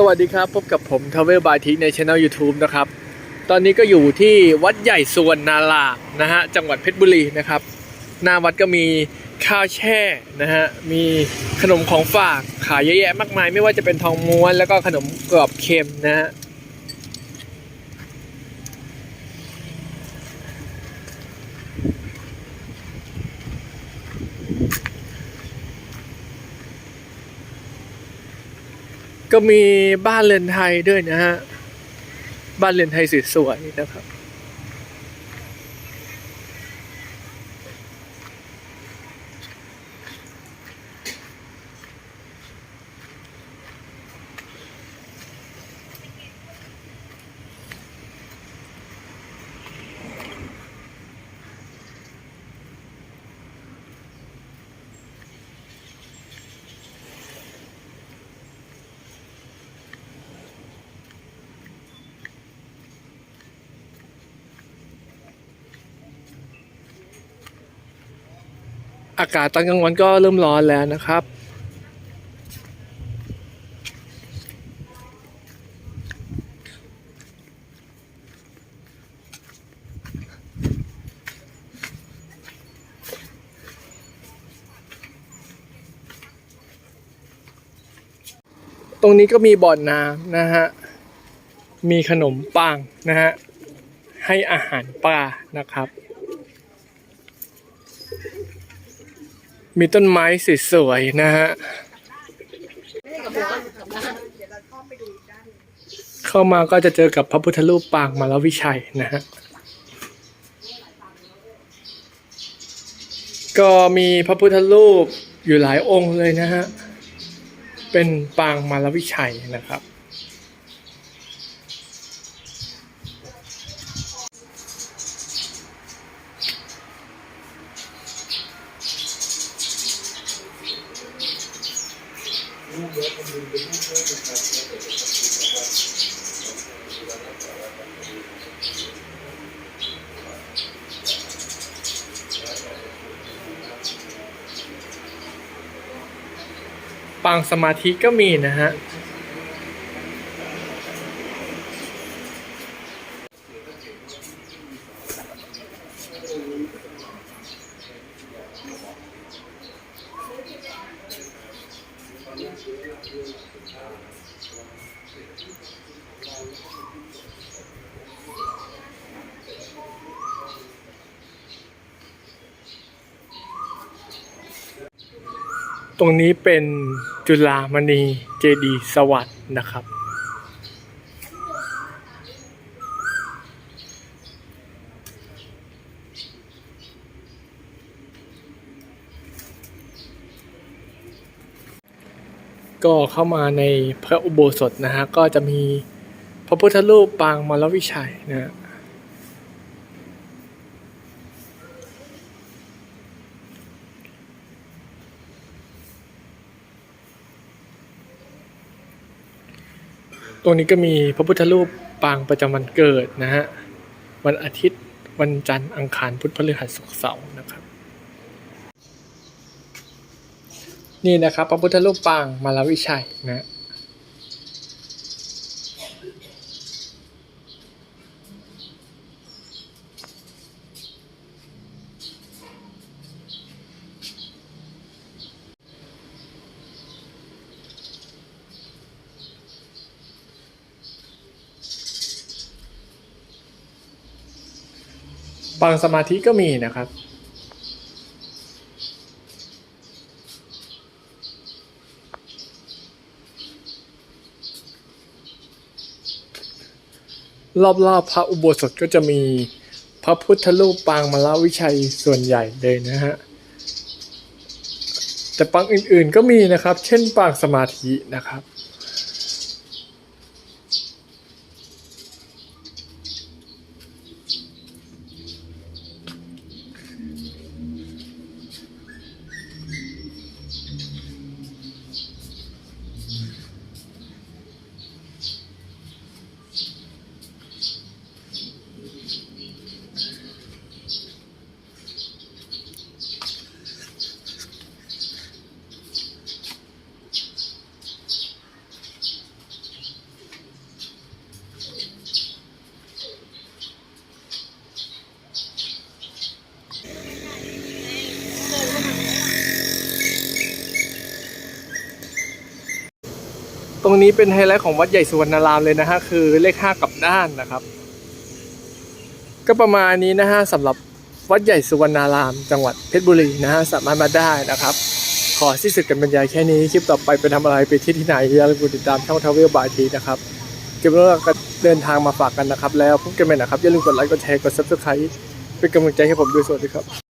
สวัสดีครับ พบกับผมทาวเวลบายทิในช anel YouTube นะครับ ตอนนี้ก็อยู่ที่วัดใหญ่สวนนาลานะฮะจังหวัดเพชรบุรีนะครับ หน้าวัดก็มีข้าวแช่นะฮะมีขนมของฝากขายเยอะแยะมากมาย ไม่ว่าจะเป็นทองม้วนแล้วก็ขนมกรอบเค็มนะฮะ ก็มีบ้านเรือนไทยด้วยนะฮะ บ้านเรือนไทยสวยๆนะครับ อากาศตอนกลางวันก็เริ่มร้อนแล้วนะครับ ตรงนี้ก็มีบ่อนน้ำนะฮะ มีขนมปังนะฮะ ให้อาหารปลานะครับ มีต้นไม้สวยๆนะฮะเข้ามาก็จะเจอกับพระพุทธรูปปางมาลวิชัยนะฮะก็มีพระพุทธรูปอยู่หลายองค์เลยนะฮะ เป็นปางมาลวิชัยนะครับ ปางสมาธิก็มีนะฮะ ตรงนี้เป็นจุฬามณีเจดีสวัสด์นะครับ ก็เข้ามาในพระอุโบสถนะฮะก็จะมีพระพุทธรูปปางมรวิชัยนะฮะตรงนี้ก็มีพระพุทธรูปปางประจำวันเกิดนะฮะวันอาทิตย์วันจันทร์อังคารพุธพฤหัสศุกร์เสาร์นะครับ นี่นะครับพระพุทธรูปปางมาลวิชัยนะปางสมาธิก็มีนะครับ รอบๆพระอุโบสถก็จะมีพระพุทธรูปปางมาลาวิชัยส่วนใหญ่เลยนะฮะแต่ปางอื่นๆก็มีนะครับ เช่นปางสมาธินะครับ รงนี้เป็นไฮไลท์ของวัดใหญ่สุวรรณารามเลยนะฮะคือเลขห้ากับด้านนะครับ ก็ประมาณนี้นะฮะสำหรับวัดใหญ่สุวรรณาราม จังหวัดเพชรบุรีนะฮะสามารถมาได้นะครับ ขอสิ้นสุดกันบรรยายแค่นี้คลิปต่อไปไปทำอะไรไปที่ที่ไหนอย่าลืมกดติดตามช่องทาวเวลบายทีนะครับเก็บเรื่องก็เดินทางมาฝากกันนะครับ แล้วพบกันใหม่นะครับอย่าลืมกดไลค์กดแชร์กด subscribe เป็นกำลังใจให้ผมด้วยสวัสดีครับ